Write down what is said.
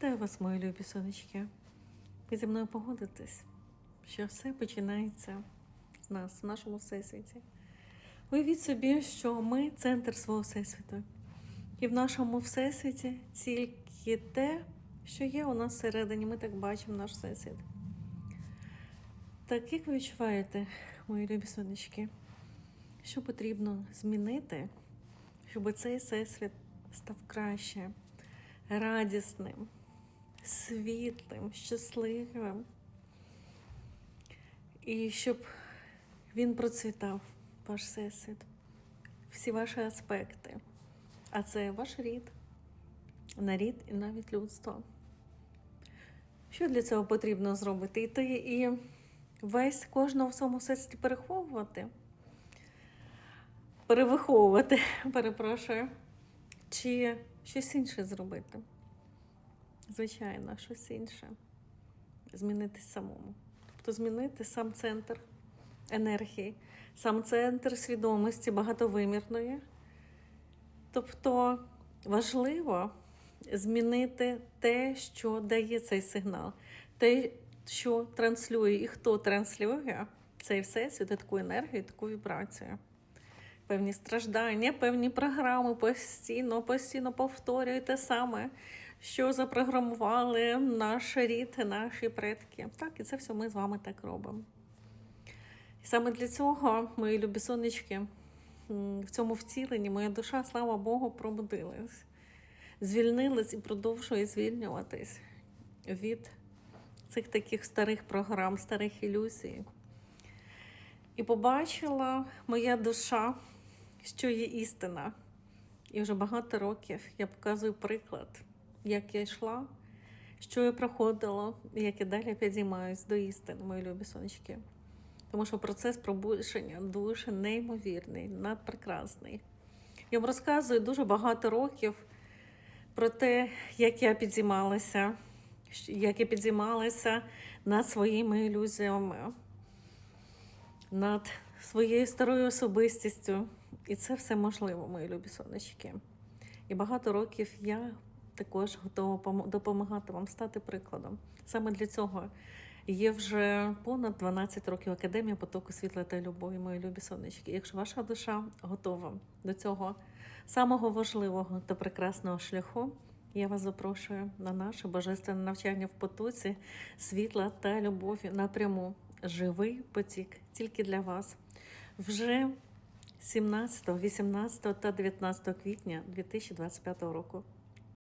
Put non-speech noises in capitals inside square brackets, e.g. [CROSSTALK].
Вітаю вас, мої любі сонечки. Ви зі мною погодитесь, що все починається з нас, в нашому всесвіті. Уявіть собі, що ми центр свого всесвіту. І в нашому всесвіті тільки те, що є у нас всередині, ми так бачимо наш всесвіт. Так як ви відчуваєте, мої любі сонечки, що потрібно змінити, щоб цей всесвіт став краще, радісним, світлим, щасливим. І щоб він процвітав, ваш всесвіт, всі ваші аспекти. А це ваш рід, нарід і навіть людство. Що для цього потрібно зробити? Іти і весь кожного в своєму всесвіті переховувати, перевиховувати, [LAUGHS] перепрошую, чи щось інше зробити? Звичайно, щось інше. Змінитись самому. Тобто змінити сам центр енергії, сам центр свідомості багатовимірної. Тобто важливо змінити те, що дає цей сигнал, те, що транслює і хто транслює цей всесвіт, таку енергію, таку вібрацію. Певні страждання, певні програми постійно, постійно повторюють те саме, що запрограмували наш рід, наші предки. Так, і це все ми з вами так робимо. І саме для цього, мої любі сонечки, в цьому втіленні моя душа, слава Богу, пробудилась, звільнилась і продовжує звільнюватись від цих таких старих програм, старих ілюзій. І побачила моя душа, що є істина. І вже багато років я показую приклад, як я йшла, що я проходила, і як я далі підіймаюсь до істини, мої любі сонечки. Тому що процес пробудження дуже неймовірний, надпрекрасний. Я вам розказую дуже багато років про те, як я підіймалася, як я підіймалася над своїми ілюзіями, над своєю старою особистістю. І це все можливо, мої любі сонечки. І багато років я також готова допомагати вам стати прикладом. Саме для цього є вже понад 12 років Академія потоку світла та любові, мої любі сонечки. Якщо ваша душа готова до цього самого важливого та прекрасного шляху, я вас запрошую на наше божественне навчання в потоці світла та любові напряму. Живий потік тільки для вас. Вже 17, 18 та 19 квітня 2025 року.